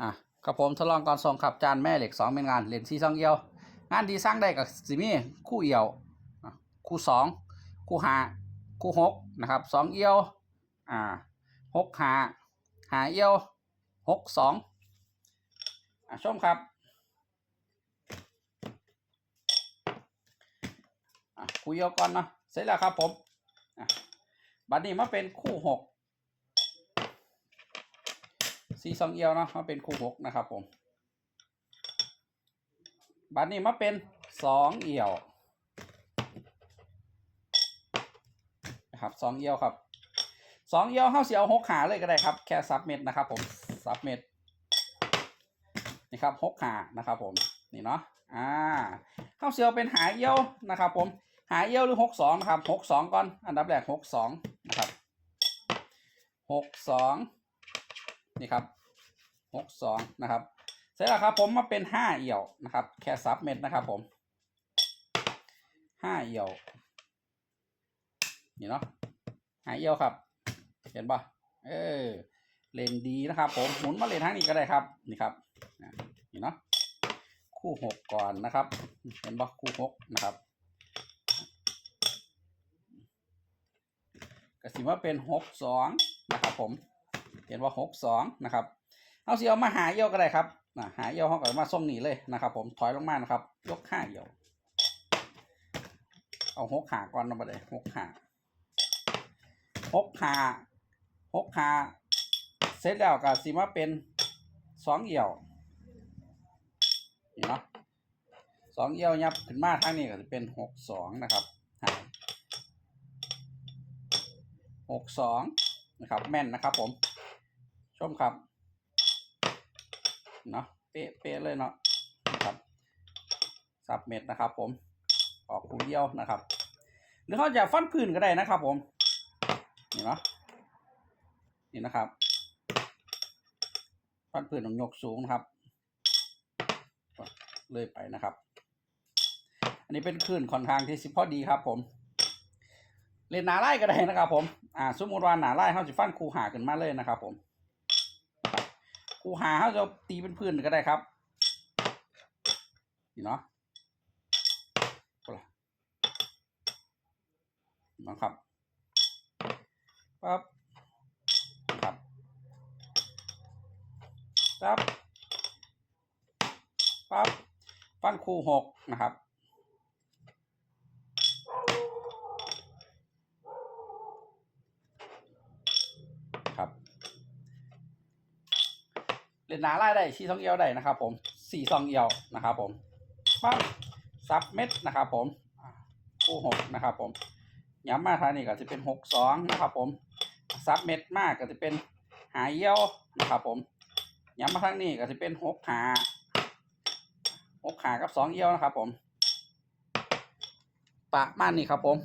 อะครับผมทดลองก่อนส่งขับจานแม่เหล็กสองเป็นงานเหรียญซีซองเอียว งานดีสร้างได้กับสิมีคู่เอียวคู่สองคู่หาคู่หกนะครับสองเอียวอ่าหกหาหาเอียวหกสองอะชมครับอะคู่เอียวก่อนเนาะเสร็จแล้วครับผมอะบัดนี้มาเป็นคู่หก สีสองเอียวเนาะมาเป็นคู่หกนะครับผม บัดนี้มาเป็นสองเอียวนะครับสองเอียวครับสองเอียวเข้าเสียวหกขาเลยก็ได้ครับ แค่ซับเม็ดนะครับ ผมซับเม็ดนี่ครับหกขานะครับผมนี่เนาะอ่าเข้าเสียวเป็นหาเอียวนะครับ ผมหาเอียวหรือหกสองนะครับหกสองก่อนอันดับแรกหกสองนะครับหกสอง นี่ครับหกสองนะครับ เสร็จแล้วครับผมมาเป็นห้าเอี่ยวนะครับ แค่ซับเม็ดนะครับผมห้าเอี่ยวนี่เนาะห้าเอี่ยวครับ เห็นปะเออเลนดีนะครับ ผมหมุนมาเลนทางนี้ก็ได้ครับนี่ครับนี่เนาะคู่หกก่อนนะครับ เห็นปะคู่หกนะครับก็สิว่าเป็นหกสองนะครับผม เห็นว่าหกสองนะครับเอาสิเอามาหาเยี่ยวก็ได้ครับอ่าหาเยี่ยวเขาก็มาส่งหนีเลยนะครับ ผมถอยลงมานะครับ ยกห้าเยี่ยว เอาหกขาก่อนนะบัดเลยหกขาหกขาหกขาเสร็จแล้วก็สิมาเป็นสองเอี่ยวนี่เนาะสองเอี่ยวยับขึ้นมาทางนี้ก็จะเป็นหกสองนะครับหกสองนะครับแม่นนะครับผม ชมครับเนาะเป๊ะเป๊ะเลยเนาะครับสับเม็ดนะครับ ผมออกคูเดียวนะครับ หรือเขาจะฟันพื้นก็ได้นะครับ ผมนี่เนาะนี่นะครับฟันพื้นต้องยกสูงนะครับเลยไปนะครับ อันนี้เป็นคลื่นค่อนข้างที่สิพอดีครับ ผมเล่นหนาไล่ก็ได้นะครับ ผม อ่า สมมติว่าหนาไล่เขาจะฟันคูหาขึ้นมาเลยนะครับ ผม คูหาเขาจะตีเป็นพื้นก็ได้ครับนี่เนาะนะครับปั๊บครับปั๊บปั๊บฟันคูหกนะครับ เล่นหนาไล่ได้ชี้สองเอียวได้นะครับผมสี่สองเอียวนะครับผมปั๊บซับเม็ดนะครับผมคู่หกนะครับผมย้ำมาทางนี้ก็จะเป็นหกสองนะครับผมซับเม็ดมากก็จะเป็นหาเอียวนะครับผมย้ำมาทางนี้ก็จะเป็นหกขาหกขากับสองเอียวนะครับผมประมาณนี้ครับผม